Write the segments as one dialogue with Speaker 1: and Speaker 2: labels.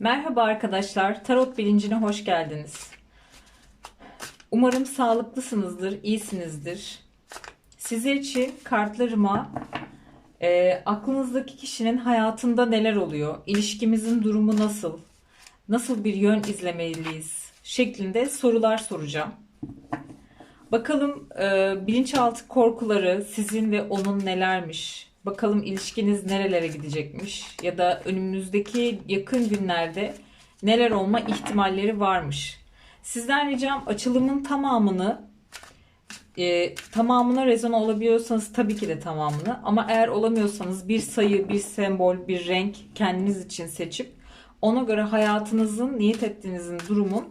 Speaker 1: Merhaba arkadaşlar, Tarot Bilincine hoş geldiniz. Umarım sağlıklısınızdır, iyisinizdir. Sizler için kartlarıma e, aklınızdaki kişinin hayatında neler oluyor, ilişkimizin durumu nasıl, nasıl bir yön izlemeliyiz şeklinde sorular soracağım. Bakalım e, bilinçaltı korkuları sizin ve onun nelermiş? Bakalım ilişkiniz nerelere gidecekmiş? Ya da önümüzdeki yakın günlerde neler olma ihtimalleri varmış? Sizden ricam açılımın tamamını e, tamamına rezon olabiliyorsanız tabii ki de tamamını ama eğer olamıyorsanız bir sayı, bir sembol, bir renk kendiniz için seçip ona göre hayatınızın, niyet ettiğinizin durumun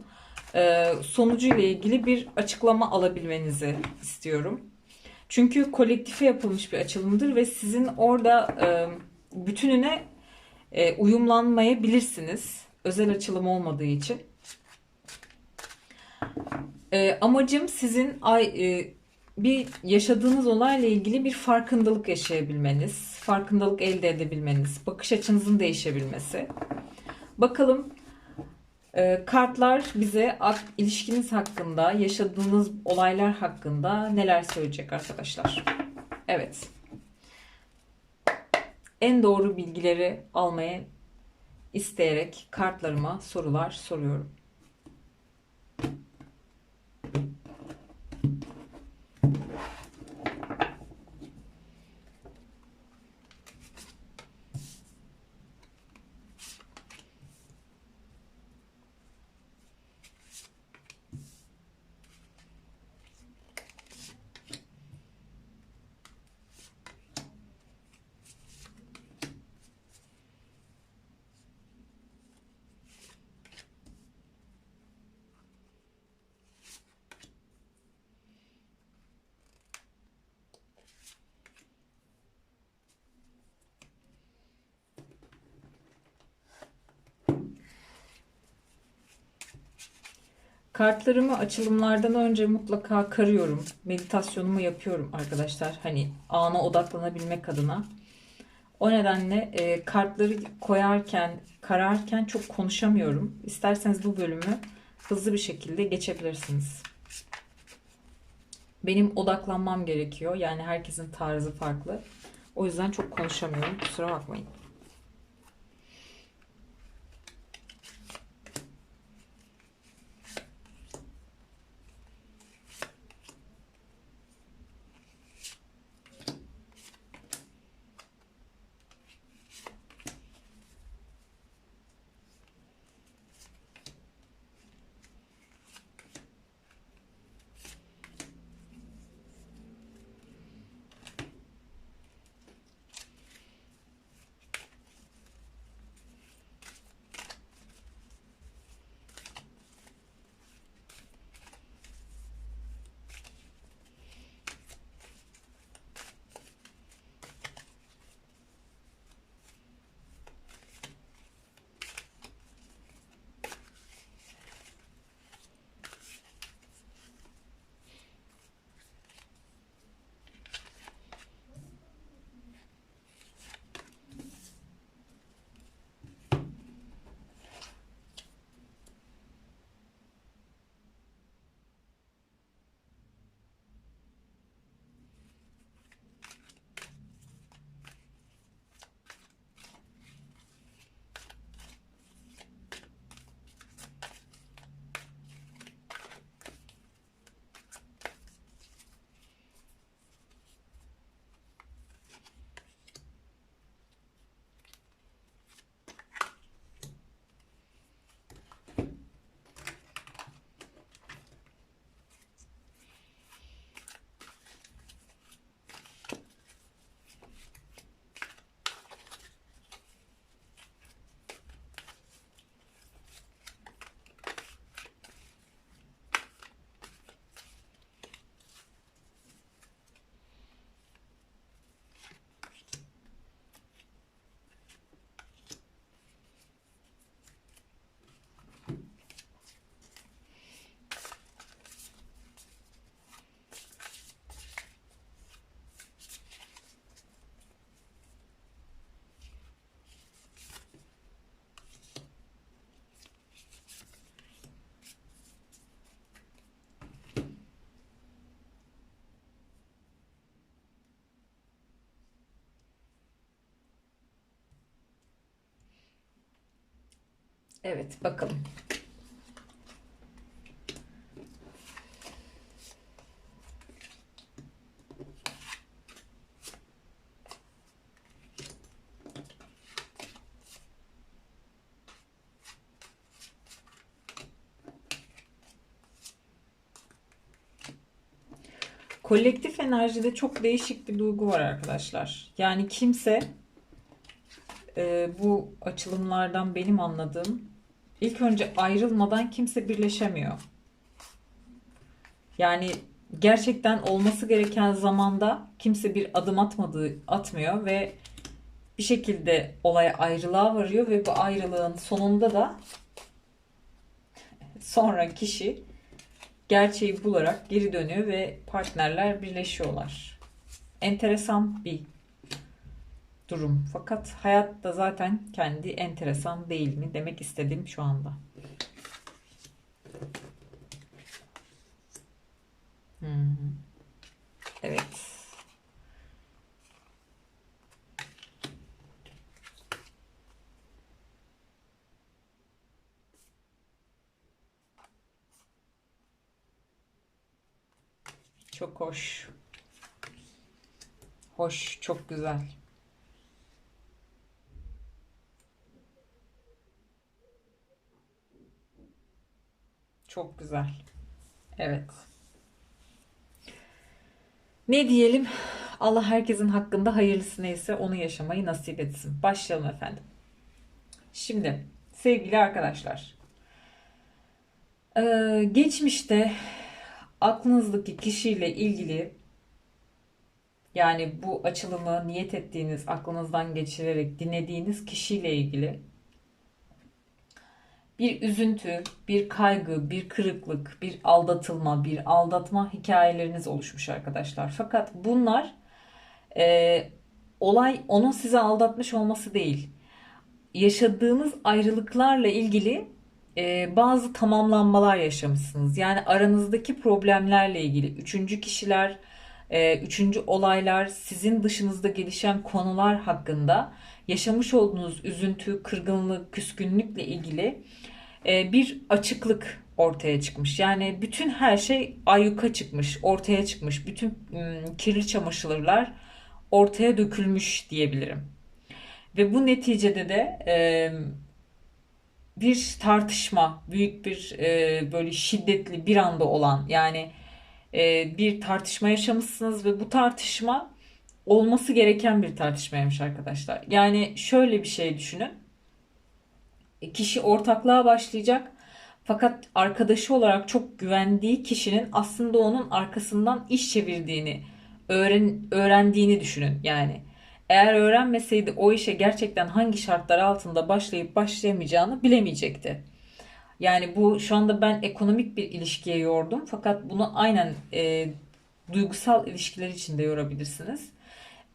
Speaker 1: e, sonucu ile ilgili bir açıklama alabilmenizi istiyorum. Çünkü kolektife yapılmış bir açılımdır ve sizin orada e, bütününe e, uyumlanmayabilirsiniz. Özel açılım olmadığı için. E, amacım sizin ay e, bir yaşadığınız olayla ilgili bir farkındalık yaşayabilmeniz, farkındalık elde edebilmeniz, bakış açınızın değişebilmesi. Bakalım e, kartlar bize ilişkiniz hakkında, yaşadığınız olaylar hakkında neler söyleyecek arkadaşlar. Evet. En doğru bilgileri almaya isteyerek kartlarıma sorular soruyorum. Kartlarımı açılımlardan önce mutlaka karıyorum. Meditasyonumu yapıyorum arkadaşlar. Hani ana odaklanabilmek adına. O nedenle e, kartları koyarken, kararken çok konuşamıyorum. İsterseniz bu bölümü hızlı bir şekilde geçebilirsiniz. Benim odaklanmam gerekiyor. Yani herkesin tarzı farklı. O yüzden çok konuşamıyorum. Kusura bakmayın. Evet bakalım. Kolektif enerjide çok değişik bir duygu var arkadaşlar. Yani kimse e, bu açılımlardan benim anladığım ilk önce ayrılmadan kimse birleşemiyor. Yani gerçekten olması gereken zamanda kimse bir adım atmadığı atmıyor ve bir şekilde olay ayrılığa varıyor ve bu ayrılığın sonunda da sonra kişi gerçeği bularak geri dönüyor ve partnerler birleşiyorlar. Enteresan bir durum. Fakat hayat da zaten kendi enteresan değil mi demek istedim şu anda. Hmm. Evet. Çok hoş. Hoş, çok güzel. Çok güzel. Evet. Ne diyelim? Allah herkesin hakkında hayırlısı neyse onu yaşamayı nasip etsin. Başlayalım efendim. Şimdi sevgili arkadaşlar. Ee, geçmişte aklınızdaki kişiyle ilgili yani bu açılımı niyet ettiğiniz, aklınızdan geçirerek dinlediğiniz kişiyle ilgili bir üzüntü, bir kaygı, bir kırıklık, bir aldatılma, bir aldatma hikayeleriniz oluşmuş arkadaşlar. Fakat bunlar e, olay onun size aldatmış olması değil. Yaşadığınız ayrılıklarla ilgili e, bazı tamamlanmalar yaşamışsınız. Yani aranızdaki problemlerle ilgili üçüncü kişiler, üçüncü olaylar, sizin dışınızda gelişen konular hakkında yaşamış olduğunuz üzüntü, kırgınlık, küskünlükle ilgili e, bir açıklık ortaya çıkmış. Yani bütün her şey ayyuka çıkmış, ortaya çıkmış. Bütün kirli çamaşırlar ortaya dökülmüş diyebilirim. Ve bu neticede de e, bir tartışma, büyük bir e, böyle şiddetli bir anda olan yani bir tartışma yaşamışsınız ve bu tartışma olması gereken bir tartışmaymış arkadaşlar. Yani şöyle bir şey düşünün kişi ortaklığa başlayacak. Fakat arkadaşı olarak çok güvendiği kişinin aslında onun arkasından iş çevirdiğini, öğren, öğrendiğini düşünün yani. Eğer öğrenmeseydi o işe gerçekten hangi şartlar altında başlayıp başlayamayacağını bilemeyecekti. Yani bu şu anda ben ekonomik bir ilişkiye yordum fakat bunu aynen e, duygusal ilişkiler için de yorabilirsiniz.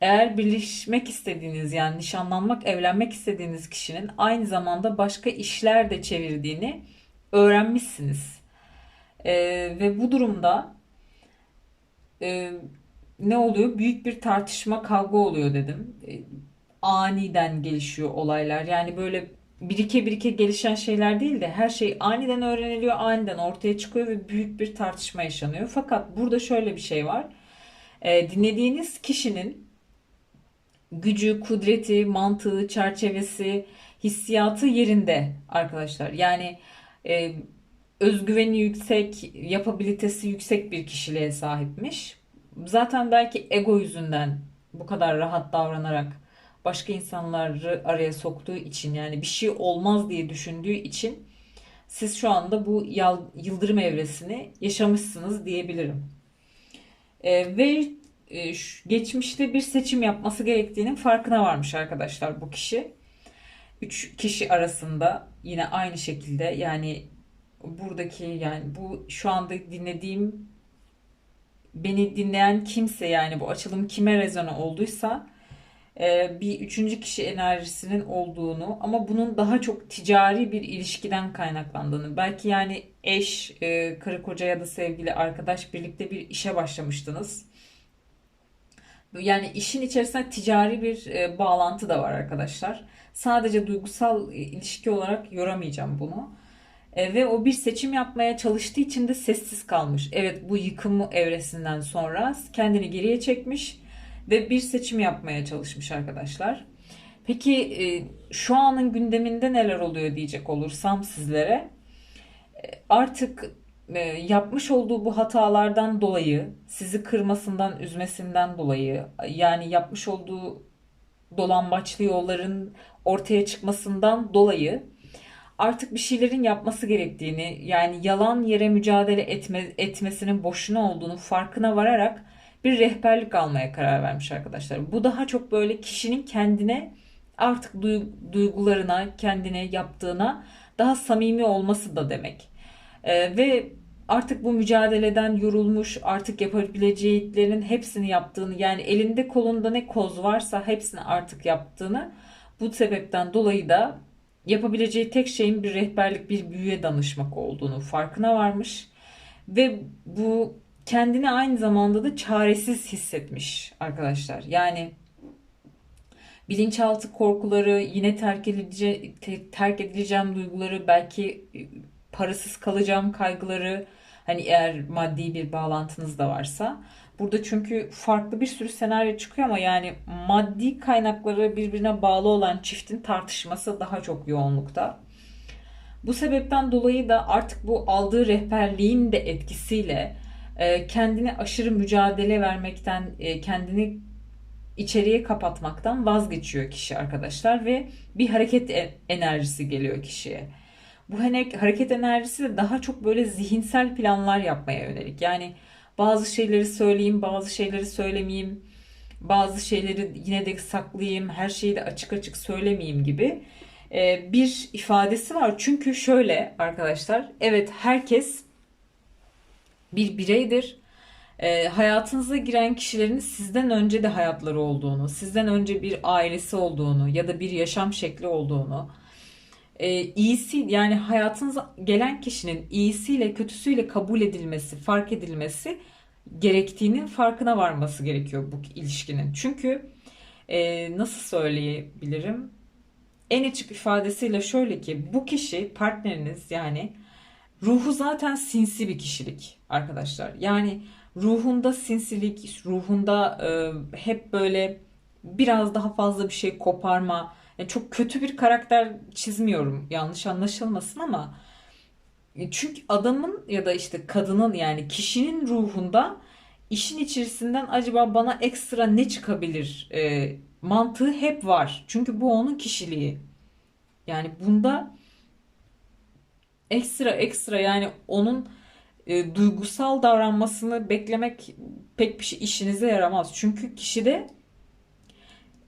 Speaker 1: Eğer birleşmek istediğiniz yani nişanlanmak, evlenmek istediğiniz kişinin aynı zamanda başka işler de çevirdiğini öğrenmişsiniz. Ee, ve bu durumda e, ne oluyor? Büyük bir tartışma, kavga oluyor dedim. E, aniden gelişiyor olaylar. Yani böyle birike birike gelişen şeyler değil de her şey aniden öğreniliyor, aniden ortaya çıkıyor ve büyük bir tartışma yaşanıyor. Fakat burada şöyle bir şey var. E, dinlediğiniz kişinin gücü, kudreti, mantığı, çerçevesi, hissiyatı yerinde arkadaşlar. Yani e, özgüveni yüksek, yapabilitesi yüksek bir kişiliğe sahipmiş. Zaten belki ego yüzünden bu kadar rahat davranarak başka insanları araya soktuğu için yani bir şey olmaz diye düşündüğü için siz şu anda bu yıldırım evresini yaşamışsınız diyebilirim. E, ve e, geçmişte bir seçim yapması gerektiğinin farkına varmış arkadaşlar bu kişi. Üç kişi arasında yine aynı şekilde yani buradaki yani bu şu anda dinlediğim beni dinleyen kimse yani bu açılım kime rezone olduysa bir üçüncü kişi enerjisinin olduğunu ama bunun daha çok ticari bir ilişkiden kaynaklandığını belki yani eş, e, karı koca ya da sevgili arkadaş birlikte bir işe başlamıştınız Yani işin içerisinde ticari bir e, bağlantı da var arkadaşlar. Sadece duygusal ilişki olarak yoramayacağım bunu. E, ve o bir seçim yapmaya çalıştığı için de sessiz kalmış. Evet bu yıkım evresinden sonra kendini geriye çekmiş ve bir seçim yapmaya çalışmış arkadaşlar. Peki e, şu anın gündeminde neler oluyor diyecek olursam sizlere. E, artık e, yapmış olduğu bu hatalardan dolayı, sizi kırmasından, üzmesinden dolayı, yani yapmış olduğu dolambaçlı yolların ortaya çıkmasından dolayı artık bir şeylerin yapması gerektiğini, yani yalan yere mücadele etme, etmesinin boşuna olduğunu farkına vararak bir rehberlik almaya karar vermiş arkadaşlar. Bu daha çok böyle kişinin kendine artık duygularına, kendine yaptığına daha samimi olması da demek. Ee, ve artık bu mücadeleden yorulmuş, artık yapabileceğinin hepsini yaptığını, yani elinde kolunda ne koz varsa hepsini artık yaptığını, bu sebepten dolayı da yapabileceği tek şeyin bir rehberlik, bir büyüye danışmak olduğunu farkına varmış. Ve bu kendini aynı zamanda da çaresiz hissetmiş arkadaşlar. Yani bilinçaltı korkuları, yine terk, edice, terk edileceğim duyguları, belki e, parasız kalacağım kaygıları, hani eğer maddi bir bağlantınız da varsa. Burada çünkü farklı bir sürü senaryo çıkıyor ama yani maddi kaynakları birbirine bağlı olan çiftin tartışması daha çok yoğunlukta. Bu sebepten dolayı da artık bu aldığı rehberliğin de etkisiyle kendini aşırı mücadele vermekten, e, kendini içeriye kapatmaktan vazgeçiyor kişi arkadaşlar ve bir hareket e, enerjisi geliyor kişiye. Bu hareket enerjisi de daha çok böyle zihinsel planlar yapmaya yönelik. Yani bazı şeyleri söyleyeyim, bazı şeyleri söylemeyeyim, bazı şeyleri yine de saklayayım, her şeyi de açık açık söylemeyeyim gibi e, bir ifadesi var. Çünkü şöyle arkadaşlar, evet herkes bir bireydir e, hayatınıza giren kişilerin sizden önce de hayatları olduğunu, sizden önce bir ailesi olduğunu ya da bir yaşam şekli olduğunu, e, iyisi yani hayatınıza gelen kişinin iyisiyle kötüsüyle kabul edilmesi, fark edilmesi gerektiğinin farkına varması gerekiyor bu ilişkinin. Çünkü e, nasıl söyleyebilirim? En açık ifadesiyle şöyle ki bu kişi partneriniz yani ruhu zaten sinsi bir kişilik arkadaşlar. Yani ruhunda sinsilik, ruhunda e, hep böyle biraz daha fazla bir şey koparma. Yani çok kötü bir karakter çizmiyorum yanlış anlaşılmasın ama e, çünkü adamın ya da işte kadının yani kişinin ruhunda işin içerisinden acaba bana ekstra ne çıkabilir e, mantığı hep var. Çünkü bu onun kişiliği. Yani bunda ekstra ekstra yani onun e, duygusal davranmasını beklemek pek bir şey işinize yaramaz. Çünkü kişide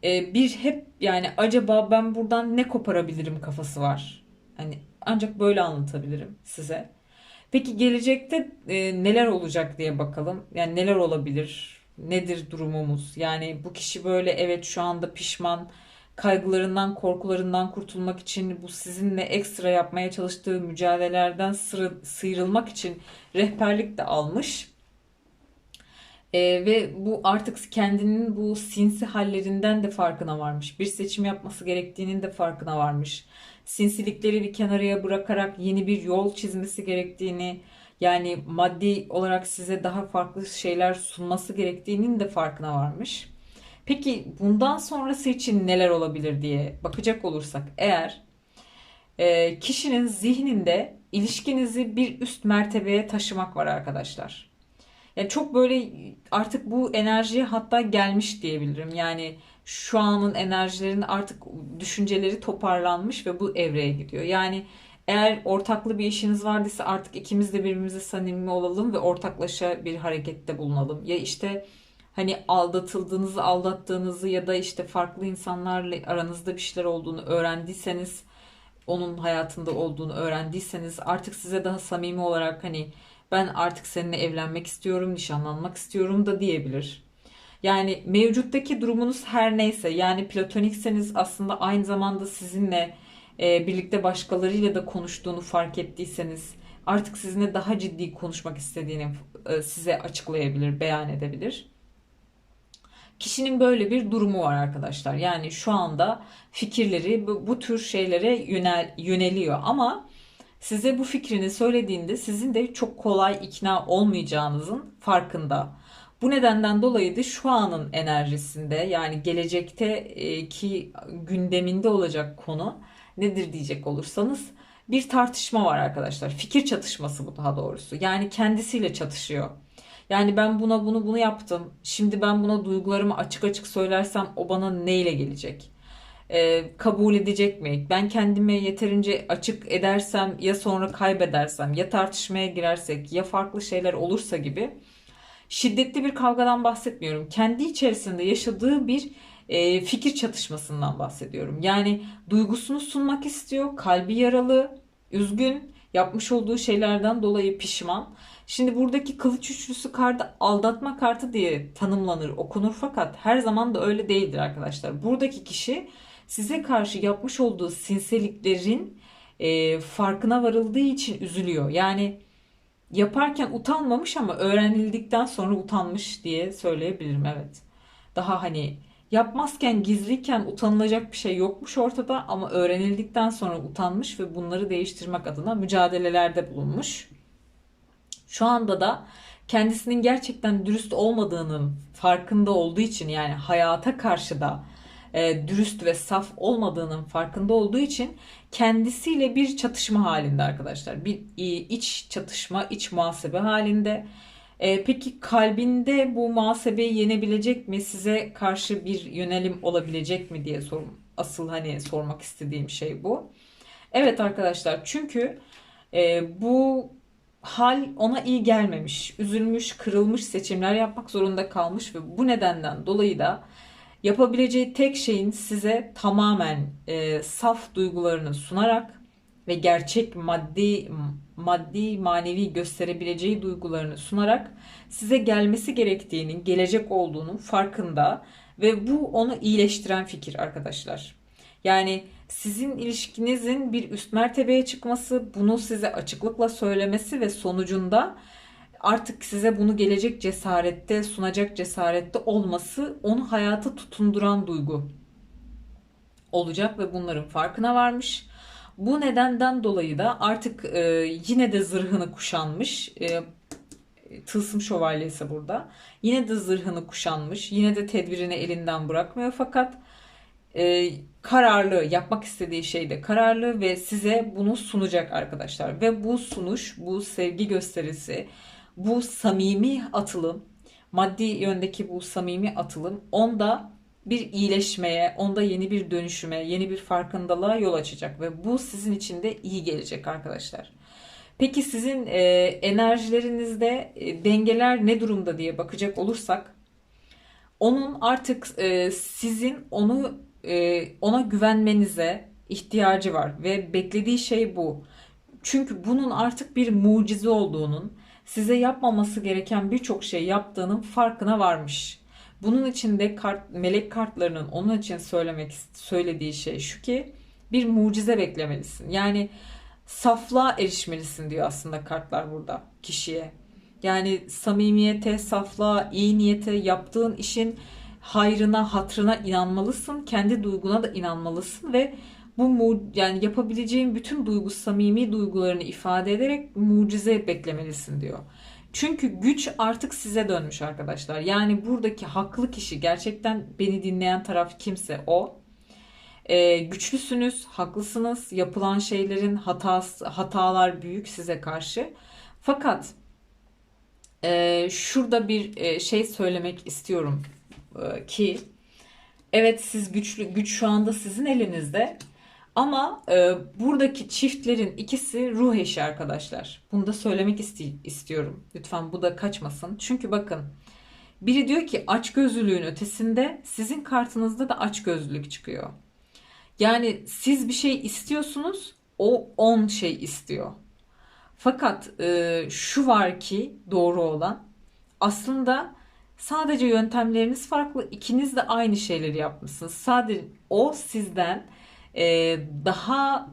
Speaker 1: e, bir hep yani acaba ben buradan ne koparabilirim kafası var. Hani ancak böyle anlatabilirim size. Peki gelecekte e, neler olacak diye bakalım. Yani neler olabilir? Nedir durumumuz? Yani bu kişi böyle evet şu anda pişman kaygılarından, korkularından kurtulmak için bu sizinle ekstra yapmaya çalıştığı mücadelelerden sıyrılmak için rehberlik de almış. ee, ve bu artık kendinin bu sinsi hallerinden de farkına varmış. Bir seçim yapması gerektiğinin de farkına varmış. Sinsilikleri bir kenarıya bırakarak yeni bir yol çizmesi gerektiğini, yani maddi olarak size daha farklı şeyler sunması gerektiğinin de farkına varmış. Peki bundan sonrası için neler olabilir diye bakacak olursak eğer e, kişinin zihninde ilişkinizi bir üst mertebeye taşımak var arkadaşlar. Yani çok böyle artık bu enerjiye hatta gelmiş diyebilirim. Yani şu anın enerjilerin artık düşünceleri toparlanmış ve bu evreye gidiyor. Yani eğer ortaklı bir işiniz vardıysa artık ikimiz de birbirimize samimi olalım ve ortaklaşa bir harekette bulunalım. Ya işte hani aldatıldığınızı, aldattığınızı ya da işte farklı insanlarla aranızda bir şeyler olduğunu öğrendiyseniz, onun hayatında olduğunu öğrendiyseniz artık size daha samimi olarak hani ben artık seninle evlenmek istiyorum, nişanlanmak istiyorum da diyebilir. Yani mevcuttaki durumunuz her neyse yani platonikseniz aslında aynı zamanda sizinle e, birlikte başkalarıyla da konuştuğunu fark ettiyseniz artık sizinle daha ciddi konuşmak istediğini e, size açıklayabilir, beyan edebilir. Kişinin böyle bir durumu var arkadaşlar. Yani şu anda fikirleri bu, bu tür şeylere yönel, yöneliyor ama size bu fikrini söylediğinde sizin de çok kolay ikna olmayacağınızın farkında. Bu nedenden dolayı da şu anın enerjisinde yani gelecekteki gündeminde olacak konu nedir diyecek olursanız bir tartışma var arkadaşlar. Fikir çatışması bu daha doğrusu. Yani kendisiyle çatışıyor. Yani ben buna bunu bunu yaptım. Şimdi ben buna duygularımı açık açık söylersem o bana neyle gelecek? Ee, kabul edecek mi? Ben kendime yeterince açık edersem ya sonra kaybedersem ya tartışmaya girersek ya farklı şeyler olursa gibi şiddetli bir kavgadan bahsetmiyorum. Kendi içerisinde yaşadığı bir e, fikir çatışmasından bahsediyorum. Yani duygusunu sunmak istiyor, kalbi yaralı, üzgün, yapmış olduğu şeylerden dolayı pişman. Şimdi buradaki kılıç üçlüsü kartı aldatma kartı diye tanımlanır, okunur fakat her zaman da öyle değildir arkadaşlar. Buradaki kişi size karşı yapmış olduğu sinseliklerin e, farkına varıldığı için üzülüyor. Yani yaparken utanmamış ama öğrenildikten sonra utanmış diye söyleyebilirim evet. Daha hani yapmazken gizliyken utanılacak bir şey yokmuş ortada ama öğrenildikten sonra utanmış ve bunları değiştirmek adına mücadelelerde bulunmuş. Şu anda da kendisinin gerçekten dürüst olmadığının farkında olduğu için yani hayata karşı da e, dürüst ve saf olmadığının farkında olduğu için kendisiyle bir çatışma halinde arkadaşlar. Bir iç çatışma, iç muhasebe halinde. E, peki kalbinde bu muhasebeyi yenebilecek mi? Size karşı bir yönelim olabilecek mi diye sorum. Asıl hani sormak istediğim şey bu. Evet arkadaşlar çünkü e, bu hal ona iyi gelmemiş. Üzülmüş, kırılmış seçimler yapmak zorunda kalmış ve bu nedenden dolayı da Yapabileceği tek şeyin size tamamen e, saf duygularını sunarak ve gerçek maddi maddi manevi gösterebileceği duygularını sunarak size gelmesi gerektiğinin gelecek olduğunun farkında ve bu onu iyileştiren fikir arkadaşlar. Yani sizin ilişkinizin bir üst mertebeye çıkması, bunu size açıklıkla söylemesi ve sonucunda artık size bunu gelecek cesarette sunacak cesarette olması onu hayata tutunduran duygu olacak ve bunların farkına varmış. Bu nedenden dolayı da artık e, yine de zırhını kuşanmış. E, tılsım şövalyesi burada. Yine de zırhını kuşanmış. Yine de tedbirini elinden bırakmıyor fakat e, kararlı yapmak istediği şeyde kararlı ve size bunu sunacak arkadaşlar. Ve bu sunuş, bu sevgi gösterisi, bu samimi atılım, maddi yöndeki bu samimi atılım onda bir iyileşmeye, onda yeni bir dönüşüme, yeni bir farkındalığa yol açacak ve bu sizin için de iyi gelecek arkadaşlar. Peki sizin e, enerjilerinizde e, dengeler ne durumda diye bakacak olursak onun artık e, sizin onu e, ona güvenmenize ihtiyacı var ve beklediği şey bu. Çünkü bunun artık bir mucize olduğunun, size yapmaması gereken birçok şey yaptığının farkına varmış. Bunun için de kart, melek kartlarının onun için söylemek söylediği şey şu ki bir mucize beklemelisin. Yani saflığa erişmelisin diyor aslında kartlar burada kişiye. Yani samimiyete, saflığa, iyi niyete, yaptığın işin hayrına, hatrına inanmalısın. Kendi duyguna da inanmalısın ve bu mu yani yapabileceğin bütün duygu samimi duygularını ifade ederek mucize beklemelisin diyor. Çünkü güç artık size dönmüş arkadaşlar. Yani buradaki haklı kişi gerçekten beni dinleyen taraf kimse o. Ee, güçlüsünüz, haklısınız. Yapılan şeylerin hatası, hatalar büyük size karşı. Fakat e, şurada bir e, şey söylemek istiyorum ki evet siz güçlü güç şu anda sizin elinizde ama e, buradaki çiftlerin ikisi ruh eşi arkadaşlar. Bunu da söylemek isti- istiyorum. Lütfen bu da kaçmasın. Çünkü bakın biri diyor ki açgözlülüğün ötesinde sizin kartınızda da açgözlülük çıkıyor. Yani siz bir şey istiyorsunuz o on şey istiyor. Fakat e, şu var ki doğru olan aslında sadece yöntemleriniz farklı. İkiniz de aynı şeyleri yapmışsınız. Sadece o sizden e, daha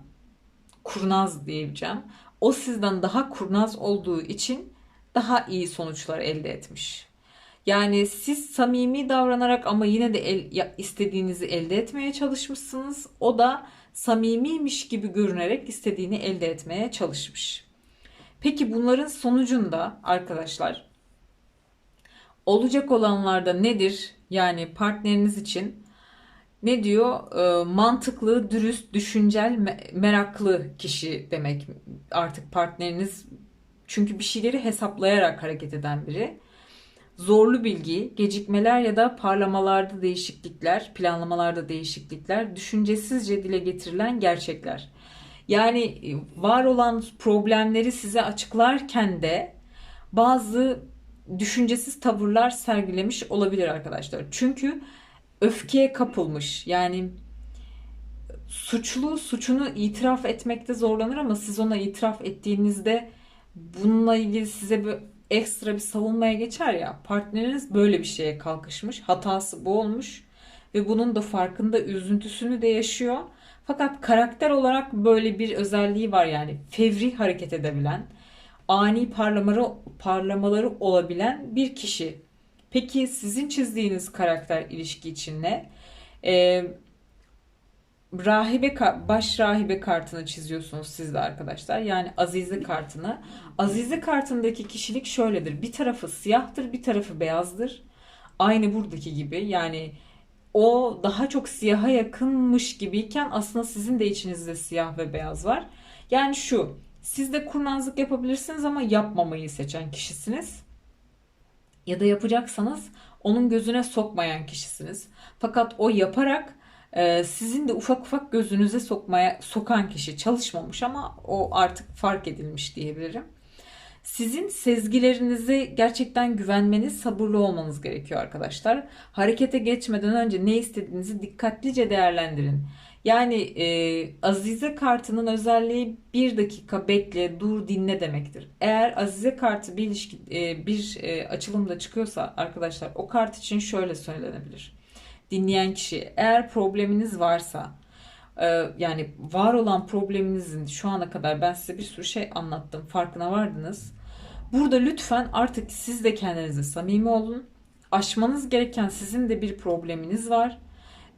Speaker 1: kurnaz diyeceğim. O sizden daha kurnaz olduğu için daha iyi sonuçlar elde etmiş. Yani siz samimi davranarak ama yine de el, ya- istediğinizi elde etmeye çalışmışsınız. O da samimiymiş gibi görünerek istediğini elde etmeye çalışmış. Peki bunların sonucunda arkadaşlar olacak olanlarda nedir? Yani partneriniz için ne diyor? Ee, mantıklı, dürüst, düşüncel, me- meraklı kişi demek. Artık partneriniz çünkü bir şeyleri hesaplayarak hareket eden biri. Zorlu bilgi, gecikmeler ya da parlamalarda değişiklikler, planlamalarda değişiklikler, düşüncesizce dile getirilen gerçekler. Yani e, var olan problemleri size açıklarken de bazı düşüncesiz tavırlar sergilemiş olabilir arkadaşlar. Çünkü öfkeye kapılmış. Yani suçlu suçunu itiraf etmekte zorlanır ama siz ona itiraf ettiğinizde bununla ilgili size bir ekstra bir savunmaya geçer ya. Partneriniz böyle bir şeye kalkışmış. Hatası bu olmuş ve bunun da farkında üzüntüsünü de yaşıyor. Fakat karakter olarak böyle bir özelliği var yani fevri hareket edebilen, ani parlamaları, parlamaları olabilen bir kişi. Peki sizin çizdiğiniz karakter ilişki için ne? Ee, rahibe baş rahibe kartını çiziyorsunuz siz de arkadaşlar. Yani Azize kartını. Azize kartındaki kişilik şöyledir. Bir tarafı siyahtır, bir tarafı beyazdır. Aynı buradaki gibi. Yani o daha çok siyaha yakınmış gibiyken aslında sizin de içinizde siyah ve beyaz var. Yani şu, siz de kurnazlık yapabilirsiniz ama yapmamayı seçen kişisiniz. Ya da yapacaksanız onun gözüne sokmayan kişisiniz. Fakat o yaparak e, sizin de ufak ufak gözünüze sokmaya sokan kişi çalışmamış ama o artık fark edilmiş diyebilirim. Sizin sezgilerinize gerçekten güvenmeniz, sabırlı olmanız gerekiyor arkadaşlar. Harekete geçmeden önce ne istediğinizi dikkatlice değerlendirin. Yani e, Azize kartının özelliği bir dakika bekle, dur, dinle demektir. Eğer Azize kartı bir ilişki, e, bir e, açılımda çıkıyorsa arkadaşlar o kart için şöyle söylenebilir. Dinleyen kişi eğer probleminiz varsa e, yani var olan probleminizin şu ana kadar ben size bir sürü şey anlattım. Farkına vardınız. Burada lütfen artık siz de kendinize samimi olun. Aşmanız gereken sizin de bir probleminiz var.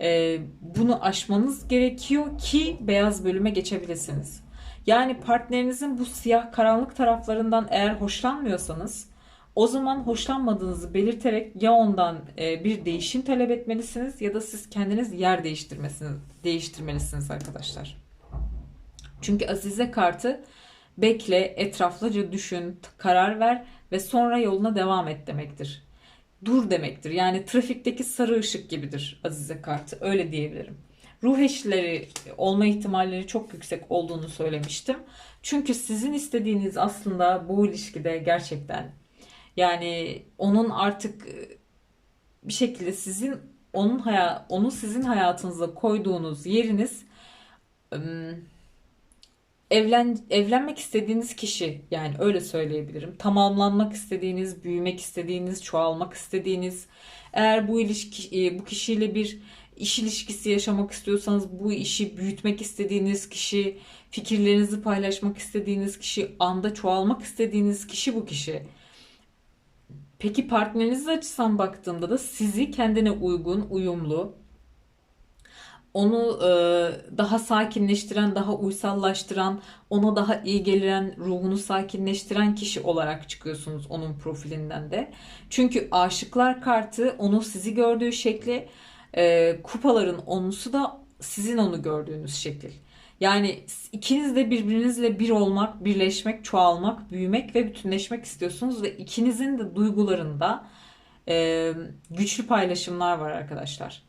Speaker 1: Ee, bunu aşmanız gerekiyor ki beyaz bölüme geçebilirsiniz. Yani partnerinizin bu siyah karanlık taraflarından eğer hoşlanmıyorsanız o zaman hoşlanmadığınızı belirterek ya ondan e, bir değişim talep etmelisiniz ya da siz kendiniz yer değiştirmesiniz, değiştirmelisiniz arkadaşlar. Çünkü Azize kartı bekle, etraflıca düşün, karar ver ve sonra yoluna devam et demektir. Dur demektir. Yani trafikteki sarı ışık gibidir Azize kartı. Öyle diyebilirim. Ruh eşleri olma ihtimalleri çok yüksek olduğunu söylemiştim. Çünkü sizin istediğiniz aslında bu ilişkide gerçekten yani onun artık e, bir şekilde sizin onun hayat onu sizin hayatınıza koyduğunuz yeriniz ım, evlen evlenmek istediğiniz kişi yani öyle söyleyebilirim. Tamamlanmak istediğiniz, büyümek istediğiniz, çoğalmak istediğiniz. Eğer bu ilişki e, bu kişiyle bir iş ilişkisi yaşamak istiyorsanız bu işi büyütmek istediğiniz kişi, fikirlerinizi paylaşmak istediğiniz kişi, anda çoğalmak istediğiniz kişi bu kişi. Peki partneriniz açısından baktığında da sizi kendine uygun, uyumlu, onu e, daha sakinleştiren, daha uysallaştıran, ona daha iyi gelen, ruhunu sakinleştiren kişi olarak çıkıyorsunuz onun profilinden de. Çünkü aşıklar kartı onu sizi gördüğü şekli, e, kupaların onusu da sizin onu gördüğünüz şekil. Yani ikiniz de birbirinizle bir olmak, birleşmek, çoğalmak, büyümek ve bütünleşmek istiyorsunuz ve ikinizin de duygularında e, güçlü paylaşımlar var arkadaşlar.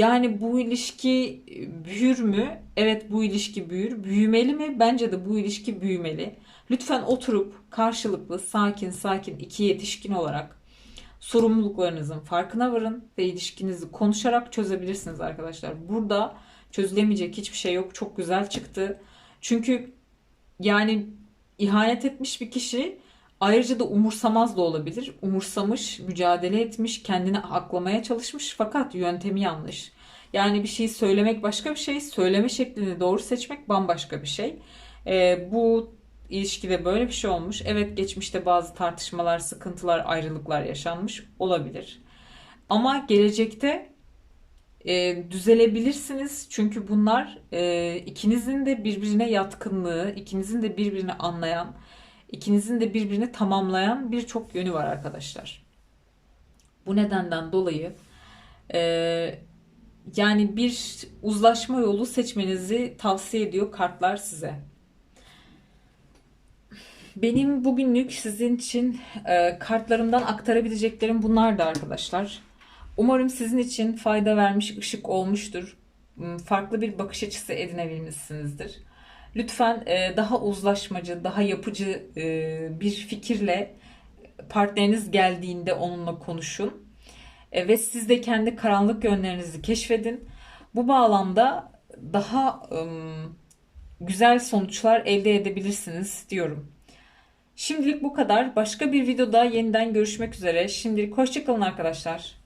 Speaker 1: Yani bu ilişki büyür mü? Evet bu ilişki büyür. Büyümeli mi? Bence de bu ilişki büyümeli. Lütfen oturup karşılıklı sakin sakin iki yetişkin olarak sorumluluklarınızın farkına varın ve ilişkinizi konuşarak çözebilirsiniz arkadaşlar. Burada çözülemeyecek hiçbir şey yok. Çok güzel çıktı. Çünkü yani ihanet etmiş bir kişi ayrıca da umursamaz da olabilir. Umursamış, mücadele etmiş, kendini aklamaya çalışmış fakat yöntemi yanlış. Yani bir şeyi söylemek başka bir şey, söyleme şeklini doğru seçmek bambaşka bir şey. Ee, bu ilişkide böyle bir şey olmuş. Evet geçmişte bazı tartışmalar, sıkıntılar, ayrılıklar yaşanmış olabilir. Ama gelecekte e, düzelebilirsiniz. Çünkü bunlar e, ikinizin de birbirine yatkınlığı, ikinizin de birbirini anlayan, ikinizin de birbirini tamamlayan birçok yönü var arkadaşlar. Bu nedenden dolayı e, yani bir uzlaşma yolu seçmenizi tavsiye ediyor kartlar size. Benim bugünlük sizin için e, kartlarımdan aktarabileceklerim bunlardı arkadaşlar. Umarım sizin için fayda vermiş, ışık olmuştur. Farklı bir bakış açısı edinebilmişsinizdir. Lütfen e, daha uzlaşmacı, daha yapıcı e, bir fikirle partneriniz geldiğinde onunla konuşun. E, ve siz de kendi karanlık yönlerinizi keşfedin. Bu bağlamda daha güzel sonuçlar elde edebilirsiniz diyorum. Şimdilik bu kadar. Başka bir videoda yeniden görüşmek üzere. Şimdilik hoşçakalın arkadaşlar.